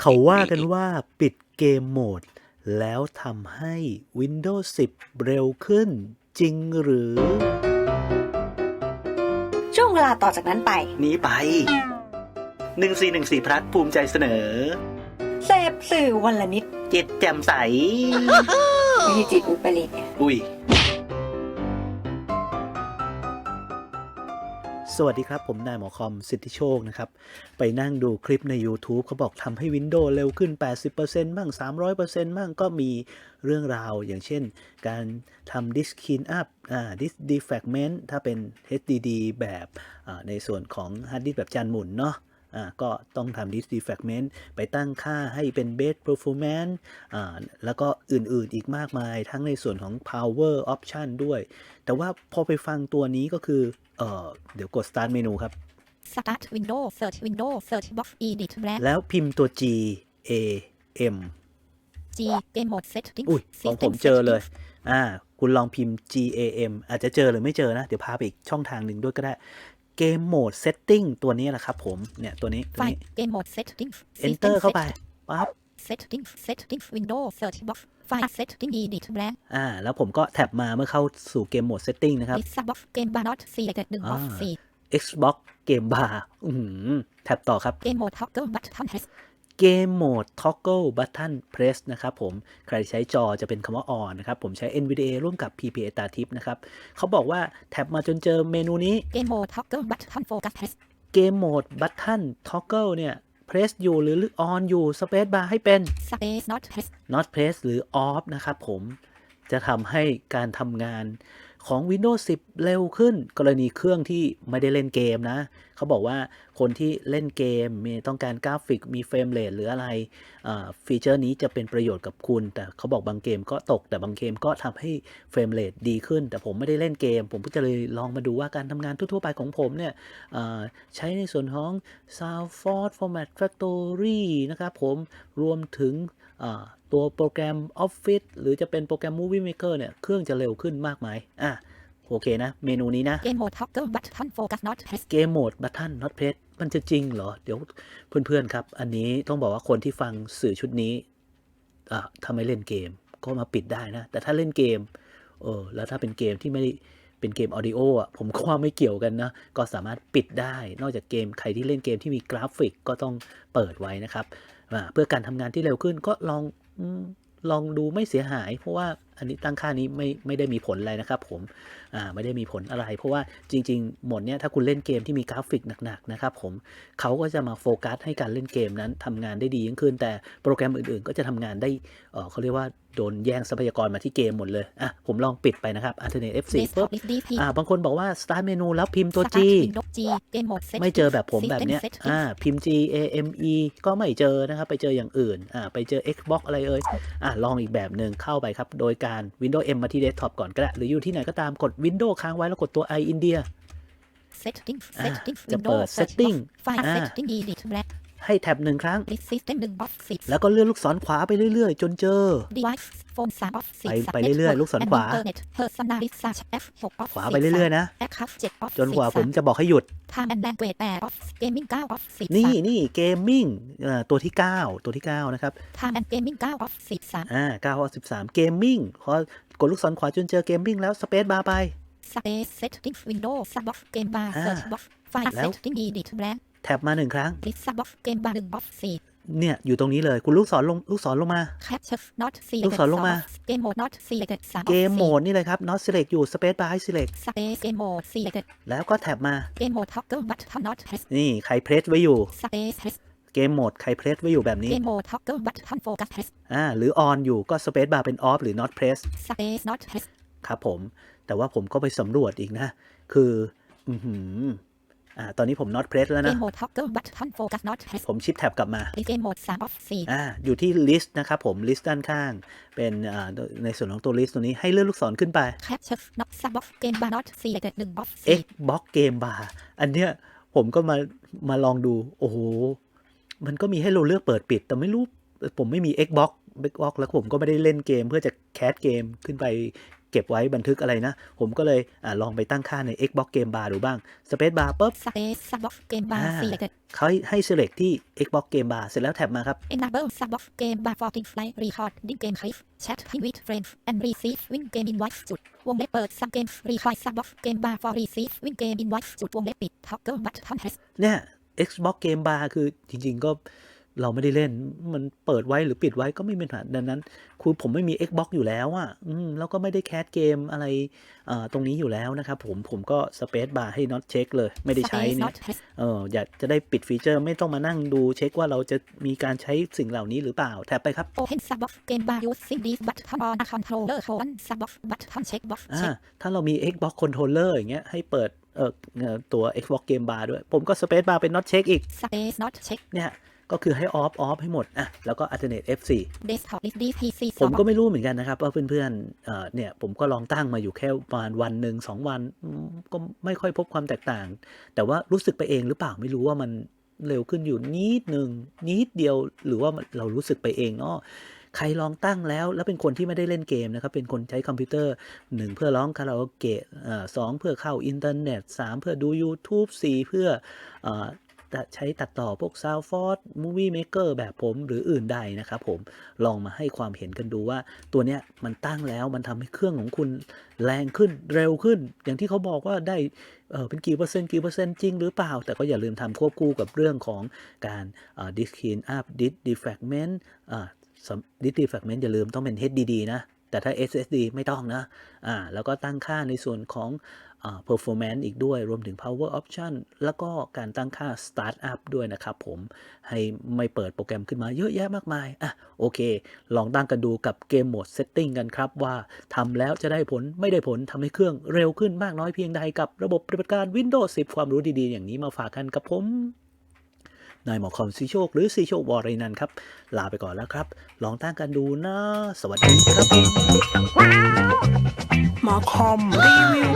เขาว่ากันว่าปิดเกมโหมด แล้วทำให้ Windows 10 เร็วขึ้นจริงหรือ ช่วงเวลาต่อจากนั้นไป นี้ไป 1414พลัดภูมิใจเสนอ เสพสื่อวันละนิด จิตแจ่มใสไม่ใช่จิตอุปริตไงอุ้ย สวัสดีครับ ผมนายหมอคอมสิทธิโชคนะครับ ไปนั่งดูคลิปใน YouTube เขาบอกทำให้ Windows เร็วขึ้น 80%บ้าง 300%บ้างก็มีเรื่องราวอย่างเช่น การทำ Disk Clean Up อ่า Disk Defragment ถ้าเป็น HDD แบบในส่วนของ Hard Disk แบบจานหมุนเนาะ อ่าก็ต้องทำ Disk Defragment ไปตั้งค่าให้เป็น Best Performance อ่าแล้วก็อื่นๆอีกมากมายทั้งในส่วนของ Power Option ด้วย แต่ว่าพอไปฟังตัวนี้ก็คือเออเดี๋ยวกด Start เมนูครับ Start window search window search box edit blank แล้วพิมพ์ตัว G A M G game mode setting อุ้ยของผมเจอเลย อ่า คุณลองพิมพ์ G A M อาจจะเจอหรือไม่เจอนะ เดี๋ยวพาไปอีกช่องทางหนึ่งด้วยก็ได้ Game Mode Setting ตัวนี้แหละครับผมเนี่ยตัวนี้ตัว File นี้ game mode setting Enter เข้าไปปั๊บ setting setting window search box file setting edit blank อ่า แล้วผมก็แท็บมาเมื่อเข้าสู่ Game Mode Setting นะครับ list box game bar not selected 1 box อ่า4 Xbox Game Bar อือหือแท็บต่อครับ game mode toggle button press Game Mode Toggle Button Press นะครับผมใครใช้จอจะเป็นคำว่า on นะครับ ผมใช้ NVDA ร่วมกับ PPA ตาทิพย์นะครับเขาบอกว่าแท็บมาจนเจอเมนูนี้ game mode toggle button focus press Game Mode Button Toggle เนี่ย Press อยู่หรือ on อยู่ Space Bar ให้เป็น space not press Not Press หรือ Off นะครับผมจะทำให้การทำงานของ Windows 10 เร็วขึ้น กรณีเครื่องที่ไม่ได้เล่นเกมนะเขาบอกว่าคนที่เล่นเกมมีต้องการกราฟิกมีเฟรมเรทหรืออะไรฟีเจอร์นี้จะเป็นประโยชน์กับคุณ แต่เขาบอกบางเกมก็ตกแต่บางเกมก็ทำให้เฟรมเรทดีขึ้น แต่ผมไม่ได้เล่นเกม ผมก็จะเลยลองมาดูว่าการทำงานทั่วๆไปของผมเนี่ยใช้ในส่วนของ Sound Force Format Factory นะครับผมรวมถึงตัวโปรแกรม Office หรือจะเป็นโปรแกรม Movie Maker เนี่ย เครื่องจะเร็วขึ้นมากมายอะ โอเคนะ เมนูนี้นะ game mode toggle button focus not press เกมโหมดบัตทัน not press มันจะจริงเหรอ เดี๋ยวเพื่อนๆครับ อันนี้ต้องบอกว่าคนที่ฟังสื่อชุดนี้อ่าถ้าไม่เล่นเกมก็มาปิดได้นะ แต่ถ้าเล่นเกมเออแล้วถ้าเป็นเกมที่ไม่ได้เป็นเกมออดิโออะผมก็ว่าไม่เกี่ยวกันนะ ก็สามารถปิดได้ นอกจากเกมใครที่เล่นเกมที่มีกราฟิกก็ต้องเปิดไว้นะครับอ่าเพื่อการทำงานที่เร็วขึ้นก็ลองอืมลองดูไม่เสียหาย เพราะว่า อันนี้ตั้งค่านี้ไม่ไม่ได้มีผลอะไรนะครับผมอ่าไม่ได้มีผลอะไร เพราะว่าจริง ๆ หมดเนี่ยถ้าคุณเล่นเกมที่มีกราฟิกหนักๆนะครับผมเขาก็จะมาโฟกัสให้การเล่นเกมนั้นทำงานได้ดียิ่งขึ้น แต่โปรแกรมอื่นๆ ก็จะทำงานได้เออเขาเรียกว่าโดนแย่งทรัพยากรมาที่เกมหมดเลยอะผมลองปิดไปนะครับ Alternate F4 ปุ๊บ desktop list DP อ่าบางคนบอกว่า Start เมนูแล้วพิมพ์ตัว G Start window G game mode setting ไม่เจอแบบผมแบบเนี้ย setting อ่าพิมพ์ G A M E ก็ไม่เจอนะครับ ไปเจออย่างอื่นอ่าไปเจอ Xbox อะไรเอ่ยอ่าลองอีกแบบหนึ่งเข้าไปครับ โดยการ Windows M มาที่ Desktop ก่อนก็ได้ หรืออยู่ที่ไหนก็ตามกด Windows ค้างไว้แล้วกดตัว I India setting อ่า setting จะ window เปิด search box setting file อ่า setting edit blank ให้แท็บหนึ่งครั้ง list system 1 box 10 แล้วก็เลื่อนลูกศรขวาไปเรื่อยๆ จนเจอ device phone 3 off ไป4ไปเรื่อยๆ ลูกศรขวา internet personal research f 6 off ขวาไปเรื่อยๆ นะๆ account 7 off จนกว่าผมจะบอกให้หยุด time and language 8 off gaming 9 off 10นี่นี่เกมมิ่งตัวที่ 9 ตัวที่ 9 นะครับ time and gaming 9 off 13อ่า9ข้อ13เกมมิ่งพอกดลูกศรขวาจนเจอเกมมิ่งแล้วสเปซบาร์ไป space setting window subbox game bar อ่า search box file แล้ว setting edit blank แท็บมาหนึ่งครั้ง list subbox game bar 1 box 4เนี่ยอยู่ตรงนี้เลยคุณลูกศรลงลูกศรลงมา capture not ลูก selected ศรลงมา2 off game mode not selected 3เก off มโหมดนี่เลยครับ not select อยู่ space bar ให้ select space game mode selected แล้วก็แท็บมา game mode toggle button not press นี่ใครเพรสไว้อยู่ space press เกมโหมดใครเพรสไว้อยู่แบบนี้ game mode toggle button focus press อ่าหรือ on อยู่ก็ space bar เป็น off หรือ not press space not press ครับผม แต่ว่าผมก็ไปสำรวจอีกนะ คือ อือหือ อ่าตอนนี้ผม not press แล้วนะ game mode toggle button focus not press ผมชิปแท็บกลับมา game mode 3 off 4อ่าอยู่ที่ list นะครับผม list ด้านข้าง เป็นอ่าในส่วนของตัว list ตัวนี้ให้เลื่อนลูกศรขึ้นไป capture not subbox game bar not selected 1 box Xbox Game Bar อันเนี้ยผมก็มามาลองดู โอ้โห มันก็มีให้เราเลือกเปิดปิด แต่ไม่รู้ ผมไม่มี Xbox Xbox แล้วผมก็ไม่ได้เล่นเกมเพื่อจะแคสเกมขึ้นไป เก็บไว้บันทึกอะไรนะ ผมก็เลยอาลองไปตั้งค่าใน Xbox Game Bar ดูบ้าง Space Bar ปุ๊บ Space Sandbox Game Bar อ่า selected เขาให้ให้ select ที่ Xbox Game Bar เสร็จแล้วแท็บมาครับ Enable Sandbox Game Bar for Team Fly Record Din Game Clip Chat with Friends and Receive Win Game Invite จุดวงเล็บเปิด Some Games Require Sandbox Game Bar for Receive Win Game Invite จุดวงเล็บปิด Toggle Button Has เนี่ย Xbox Game Bar คือจริงๆก็ เราไม่ได้เล่น มันเปิดไว้หรือปิดไว้ก็ไม่เป็นปัญหาดังนั้น คือผมไม่มี Xbox อยู่แล้วอะอืมแล้วก็ไม่ได้แคสเกมอะไรเอ่อตรงนี้อยู่แล้วนะครับผมผมก็ Space Bar ให้ not check เลย ไม่ได้ใช้ Space เนี่ย Not Has เอออยากจะได้ปิดฟีเจอร์ไม่ต้องมานั่งดูเช็คว่าเราจะมีการใช้สิ่งเหล่านี้หรือเปล่าแท็บไปครับ Open Sandbox Game Bar using this button on a controller colon Sandbox button checkbox อ่า check ถ้าเรามี Xbox Controller อย่างเงี้ยให้เปิดเออเอ่อตัว Xbox Game Bar ด้วย ผมก็ Space Bar เป็น not check อีก Space Not Check เนี่ย ก็คือให้ off off ให้หมดอะแล้วก็ alternate F4 Desktop List This PC ผมก็2ไม่รู้เหมือนกันนะครับ ว่าเพื่อนๆเอ่อเนี่ยผมก็ลองตั้งมาอยู่แค่ประมาณวันหนึ่งสองวันอืมก็ไม่ค่อยพบความแตกต่าง แต่ว่ารู้สึกไปเองหรือเปล่าไม่รู้ว่ามันเร็วขึ้นอยู่นิดหนึ่งนิดเดียวหรือว่ามันเรารู้สึกไปเองเนาะใครลองตั้งแล้ว แล้วเป็นคนที่ไม่ได้เล่นเกมนะครับ เป็นคนใช้คอมพิวเตอร์หนึ่งเพื่อร้องคาราโอเกะเอ่อสองเพื่อเข้าอินเทอร์เน็ตสามเพื่อดู YouTube สี่เพื่อเอ่อ ใช้ตัดต่อพวก Soundforce Movie Maker แบบผมหรืออื่นใดนะครับผมลองมาให้ความเห็นกันดูว่าตัวเนี้ยมันตั้งแล้วมันทำให้เครื่องของคุณแรงขึ้นเร็วขึ้น อย่างที่เขาบอกว่าได้เออเป็นกี่เปอร์เซ็นต์กี่เปอร์เซ็นต์จริงหรือเปล่า แต่ก็อย่าลืมทำควบคู่กับเรื่องของการดิสคีนอัพดิสดีแฟกเมนต์ดิสดีแฟกเมนต์อย่าลืมต้องเป็น HDD นะแต่ถ้า SSD ไม่ต้องนะ อ่า แล้วก็ตั้งค่าในส่วนของ performance อีกด้วย รวมถึง power option แล้วก็การตั้งค่า start up ด้วยนะครับผม ให้ไม่เปิดโปรแกรมขึ้นมาเยอะแยะมากมาย อะ โอเค ลองตั้งกันดูกับเกมโหมด setting กันครับ ว่าทำแล้วจะได้ผลไม่ได้ผลทำให้เครื่องเร็วขึ้นมากน้อยเพียงใดกับระบบปฏิบัติการ Windows 10 ความรู้ดีๆ อย่างนี้มาฝากกันกับผม นายหมอคอมซีโชคหรือซีโชควอรินันครับ ลาไปก่อนแล้วครับ ลองตั้งกันดูนะ สวัสดีครับ หมอคอมรีวิว